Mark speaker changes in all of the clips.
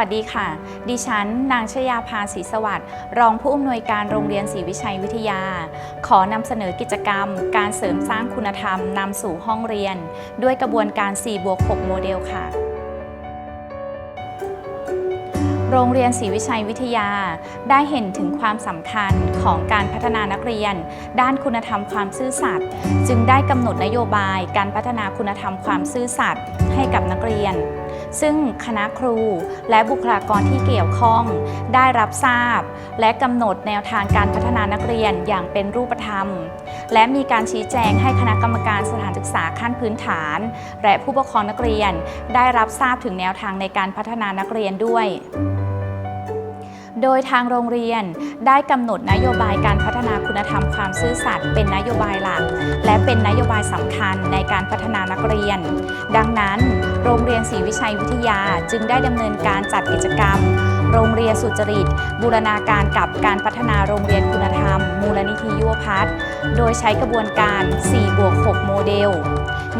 Speaker 1: วัสดีค่ะ ดิฉัน นางชยาภาศรีสวัสดิ์ รองผู้อำนวยการโรงเรียนศรีวิชัยวิทยา ขอนำเสนอกิจกรรม การเสริมสร้างคุณธรรมนำสู่ห้องเรียน ด้วยกระบวนการ4บวก6โมเดลค่ะ โรงเรียนศรีวิชัยวิทยา ได้เห็นถึงความสำคัญของการพัฒนานักเรียน ด้านคุณธรรมความซื่อสัตย์จึงได้กำหนดนโยบายการพัฒนาคุณธรรมความซื่อสัตย์ให้กับนักเรียน ซึ่งคณะครูและบุคลากรที่เกี่ยวข้อง ได้รับทราบ และกำหนดแนวทางการพัฒนานักเรียนอย่างเป็นรูปธรรม และมีการชี้แจงให้คณะกรรมการสถานศึกษาขั้นพื้นฐาน และผู้ปกครองนักเรียนได้รับทราบถึงแนวทางในการพัฒนานักเรียนด้วย โดยทางโรงเรียนได้กำหนดนโยบายการพัฒนาคุณธรรมความซื่อสัตย์เป็นนโยบายหลัก และเป็นนโยบายสำคัญในการพัฒนานักเรียน ดังนั้น โรงเรียนศรีวิชัยวิทยาจึงได้ดำเนินการจัดกิจกรรม โรงเรียนสุจริต บูรณาการกับการพัฒนาโรงเรียนคุณธรรม มูลนิธิยุวพัฒน์โดยใช้กระบวนการ 4 บวก 6 โมเดล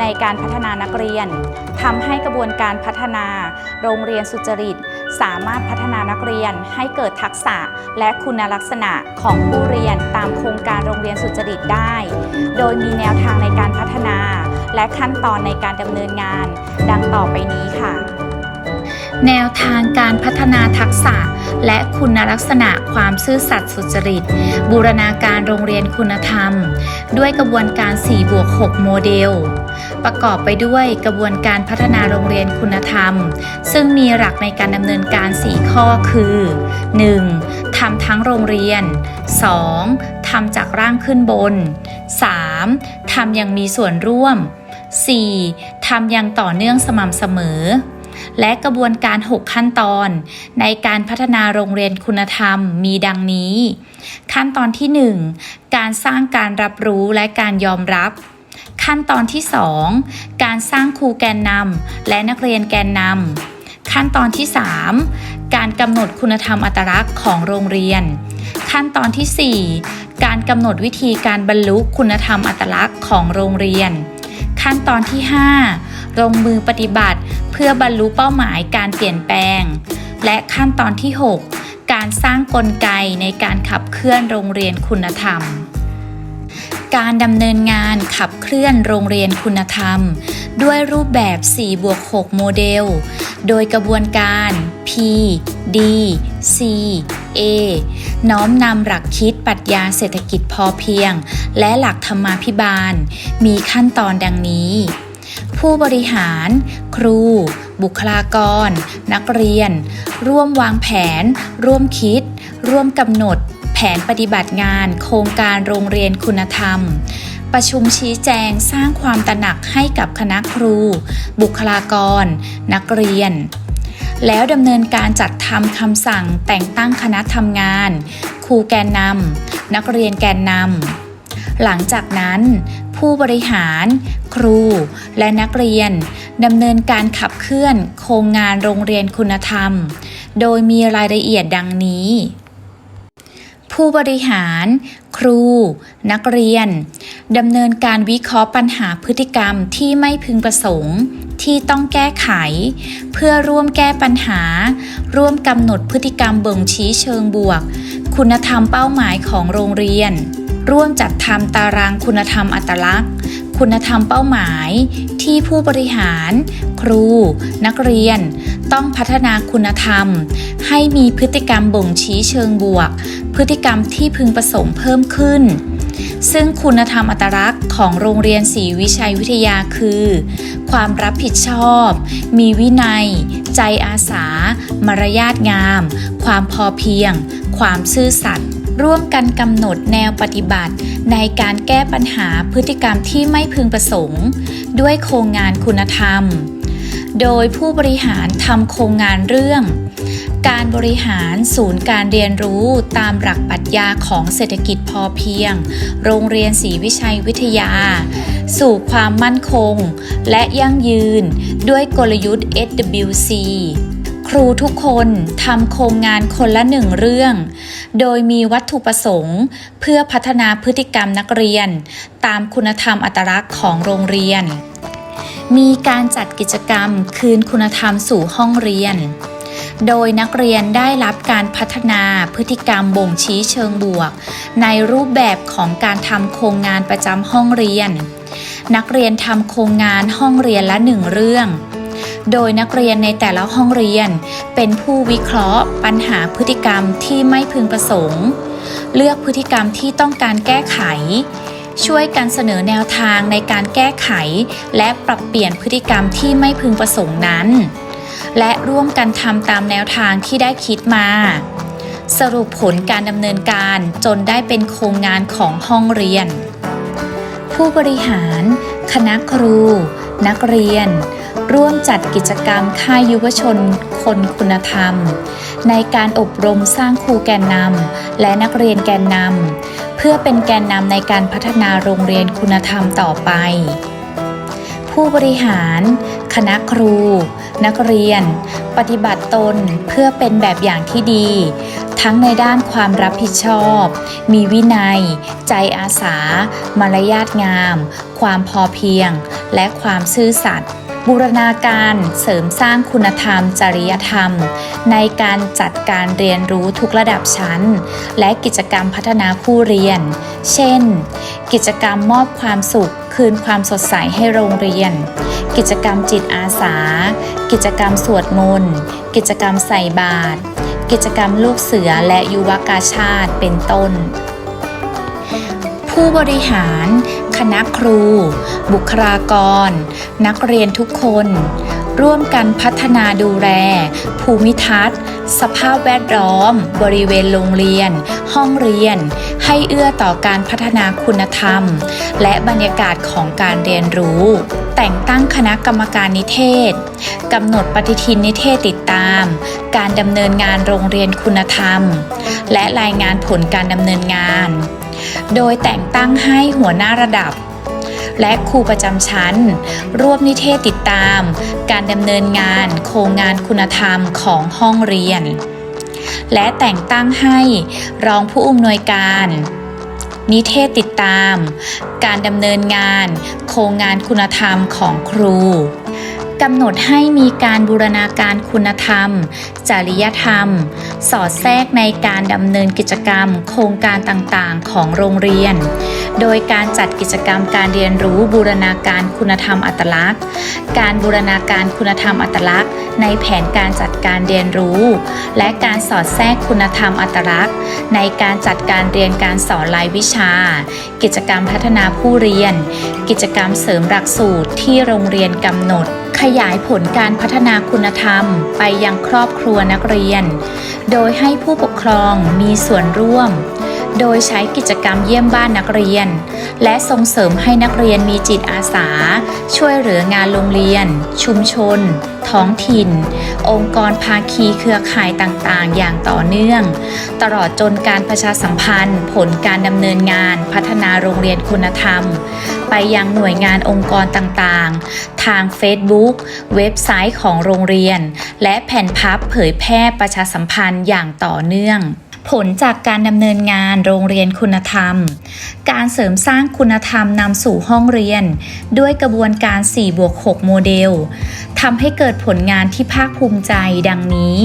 Speaker 1: ในการพัฒนานักเรียน ทำให้กระบวนการพัฒนา โรงเรียนสุจริต สามารถพัฒนานักเรียนให้เกิดทักษะและคุณลักษณะของผู้เรียนตามโครงการโรงเรียนสุจริตได้ โดยมีแนวทางในการพัฒนา และขั้นตอนในการดำเนินงาน ดังต่อไปนี้ค่ะ แนวทางการพัฒนาทักษะ และคุณลักษณะความซื่อสัตย์สุจริต บูรณาการโรงเรียนคุณธรรม ด้วยกระบวนการ4บวก6โมเดล ประกอบไปด้วยกระบวนการพัฒนาโรงเรียนคุณธรรม ซึ่งมีหลักในการดำเนินการ 4 ข้อคือ 1. ทำทั้งโรงเรียน 2. ทำจากร่างขึ้นบน 3. ทำอย่างมีส่วนร่วม 4. ทำอย่างต่อเนื่องสม่ำเสมอ และกระบวนการ 6 ขั้นตอน ในการพัฒนาโรงเรียนคุณธรรมมีดังนี้ ขั้นตอนที่ 1 การสร้างการรับรู้และการยอมรับขั้นตอนที่ 2 การสร้างครูแกนนำและนักเรียนแกนนำขั้นตอนที่ 3 การกำหนดคุณธรรมอัตลักษณ์ของโรงเรียน ขั้นตอนที่ 4 การกำหนดวิธีการบรรลุคุณธรรมอัตลักษณ์ของโรงเรียน ขั้นตอนที่ 5 ลงมือปฏิบัติ พื่อบรรลุเป้าหมายการเปลี่ยนแปลง และขั้นตอนที่ 6 การสร้างกลไกในการขับเคลื่อนโรงเรียนคุณธรรม การดำเนินงานขับเคลื่อนโรงเรียนคุณธรรม ด้วยรูปแบบ4บวก6โมเดล โดยกระบวนการ P D C A น้อมนำหลักคิดปรัชญาเศรษฐกิจพอเพียง และหลักธรรมาภิบาล มีขั้นตอนดังนี้ ผู้บริหาร ครู บุคลากร นักเรียน ร่วมวางแผน ร่วมคิด ร่วมกำหนด แผนปฏิบัติงาน โครงการโรงเรียนคุณธรรม ประชุมชี้แจงสร้างความตระหนักให้กับคณะครู บุคลากร นักเรียน แล้วดำเนินการจัดทำคำสั่งแต่งตั้งคณะทำงาน ครูแกนนำนักเรียนแกนนำหลังจากนั้น ผู้บริหาร ครู และนักเรียนดำเนินการขับเคลื่อนโครงงานโรงเรียนคุณธรรม โดยมีรายละเอียดดังนี้ ผู้บริหาร ครู นักเรียนดำเนินการวิเคราะห์ปัญหาพฤติกรรมที่ไม่พึงประสงค์ที่ต้องแก้ไข เพื่อร่วมแก้ปัญหา ร่วมกำหนดพฤติกรรมบ่งชี้เชิงบวก คุณธรรมเป้าหมายของโรงเรียน ร่วมจัดทำตารางคุณธรรมอัตลักษณ์ คุณธรรมเป้าหมาย ที่ผู้บริหาร ครู นักเรียน ต้องพัฒนาคุณธรรม ให้มีพฤติกรรมบ่งชี้เชิงบวก พฤติกรรมที่พึงประสงค์เพิ่มขึ้น ซึ่งคุณธรรมอัตลักษณ์ของโรงเรียนศรีวิชัยวิทยาคือ ความรับผิดชอบ มีวินัย ใจอาสา มารยาทงาม ความพอเพียง ความซื่อสัตย์ ร่วมกันกำหนดแนวปฏิบัติ ในการแก้ปัญหาพฤติกรรมที่ไม่พึงประสงค์ ด้วยโครงงานคุณธรรม โดยผู้บริหารทำโครงงานเรื่อง การบริหารศูนย์การเรียนรู้ตามหลักปรัชญาของเศรษฐกิจพอเพียง โรงเรียนศรีวิชัยวิทยา สู่ความมั่นคง และยั่งยืนด้วยกลยุทธ์ SWC ครูทุกคนทำโครงงานคนละหนึ่งเรื่อง โดยมีวัตถุประสงค์ เพื่อพัฒนาพฤติกรรมนักเรียน ตามคุณธรรมอัตลักษณ์ของโรงเรียน มีการจัดกิจกรรมคืนคุณธรรมสู่ห้องเรียน โดยนักเรียนได้รับการพัฒนาพฤติกรรมบ่งชี้เชิงบวก ในรูปแบบของการทำโครงงานประจำห้องเรียน นักเรียนทำโครงงานห้องเรียนละหนึ่งเรื่อง โดยนักเรียนในแต่ละห้องเรียน เป็นผู้วิเคราะห์ ปัญหาพฤติกรรมที่ไม่พึงประสงค์ เลือกพฤติกรรมที่ต้องการแก้ไข ช่วยกันเสนอแนวทางในการแก้ไข และปรับเปลี่ยนพฤติกรรมที่ไม่พึงประสงค์นั้น และร่วมกันทำตามแนวทางที่ได้คิดมาสรุปผลการดำเนินการจนได้เป็นโครงงานของห้องเรียน ผู้บริหาร คณะครู นักเรียน ร่วมจัดกิจกรรมค่ายยุวชนคนคุณธรรม ในการอบรมสร้างครูแกนนำและนักเรียนแกนนำเพื่อเป็นแกนนำในการพัฒนาโรงเรียนคุณธรรมต่อไป ผู้บริหาร คณะครู นักเรียน ปฏิบัติตนเพื่อเป็นแบบอย่างที่ดี ทั้งในด้านความรับผิดชอบ มีวินัย ใจอาสา มารยาทงาม ความพอเพียง และความซื่อสัตย์ บูรณาการเสริมสร้างคุณธรรม จริยธรรม ในการจัดการเรียนรู้ทุกระดับชั้น และกิจกรรมพัฒนาผู้เรียน เช่น กิจกรรมมอบความสุข คืนความสดใสให้โรงเรียน กิจกรรมจิตอาสา กิจกรรมสวดมนต์กิจกรรมใส่บาตรกิจกรรมลูกเสือและยุวกาชาติเป็นต้นผู้บริหารคณะครู บุคลากร นักเรียนทุกคน ร่วมกันพัฒนาดูแล ภูมิทัศน์ สภาพแวดล้อม บริเวณโรงเรียน ห้องเรียน ให้เอื้อต่อการพัฒนาคุณธรรม และบรรยากาศของการเรียนรู้ แต่งตั้งคณะกรรมการนิเทศกำหนดปฏิทินนิเทศติดตาม การดำเนินงานโรงเรียนคุณธรรม และรายงานผลการดำเนินงาน โดยแต่งตั้งให้หัวหน้าระดับ และครูประจำชั้น ร่วมนิเทศติดตาม การดำเนินงานโครงงานคุณธรรมของห้องเรียน และแต่งตั้งให้รองผู้อำนวยการ นิเทศติดตาม การดำเนินงาน โครงงานคุณธรรมของครูกำหนดให้มีการบูรณาการคุณธรรม จริยธรรม สอดแทรกในการดำเนินกิจกรรม โครงการต่างๆ ของโรงเรียน โดยการจัดกิจกรรมการเรียนรู้บูรณาการคุณธรรมอัตลักษณ์ การบูรณาการคุณธรรมอัตลักษณ์ ในแผนการจัดการเรียนรู้ และการสอดแทรกคุณธรรมอัตลักษณ์ ในการจัดการเรียนการสอนรายวิชา กิจกรรมพัฒนาผู้เรียน กิจกรรมเสริมหลักสูตรที่โรงเรียนกำหนดขยายผลการพัฒนาคุณธรรมไปยังครอบครัวนักเรียน โดยให้ผู้ปกครองมีส่วนร่วม โดยใช้กิจกรรมเยี่ยมบ้านนักเรียน และส่งเสริมให้นักเรียนมีจิตอาสา ช่วยเหลืองานโรงเรียน ชุมชน ท้องถิ่น องค์กรภาคีเครือข่ายต่างๆ อย่างต่อเนื่อง ตลอดจนการประชาสัมพันธ์ ผลการดำเนินงาน พัฒนาโรงเรียนคุณธรรม ไปยังหน่วยงานองค์กรต่างๆ ทาง Facebook เว็บไซต์ของโรงเรียน และแผ่นพับเผยแพร่ประชาสัมพันธ์อย่างต่อเนื่อง ผลจากการดำเนินงานโรงเรียนคุณธรรม การเสริมสร้างคุณธรรมนำสู่ห้องเรียน ด้วยกระบวนการ4บวก6โมเดลทำให้เกิดผลงานที่ภาคภูมิใจดังนี้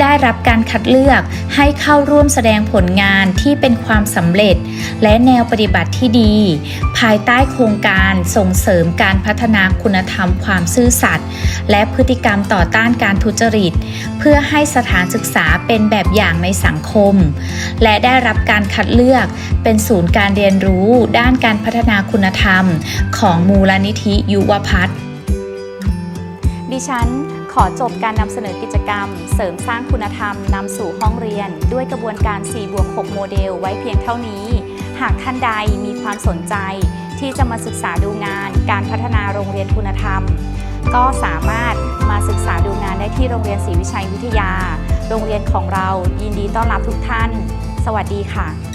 Speaker 1: ได้รับการคัดเลือกให้เข้าร่วมแสดงผลงานที่เป็นความสำเร็จ และแนวปฏิบัติที่ดี ภายใต้โครงการส่งเสริมการพัฒนาคุณธรรมความซื่อสัตย์และพฤติกรรมต่อต้านการทุจริต เพื่อให้สถานศึกษาเป็นแบบอย่างในสังคม และได้รับการคัดเลือกเป็นศูนย์การเรียนรู้ด้านการพัฒนาคุณธรรม ของมูลนิธิยุวพัฒน์ดิฉัน ขอจบการนำเสนอกิจกรรม เสริมสร้างคุณธรรมนำสู่ห้องเรียน ด้วยกระบวนการ4บวก6โมเดลไว้เพียงเท่านี้ หากท่านใดมีความสนใจ ที่จะมาศึกษาดูงาน การพัฒนาโรงเรียนคุณธรรม ก็สามารถมาศึกษาดูงานได้ที่โรงเรียนศรีวิชัยวิทยา โรงเรียนของเรายินดีต้อนรับทุกท่าน สวัสดีค่ะ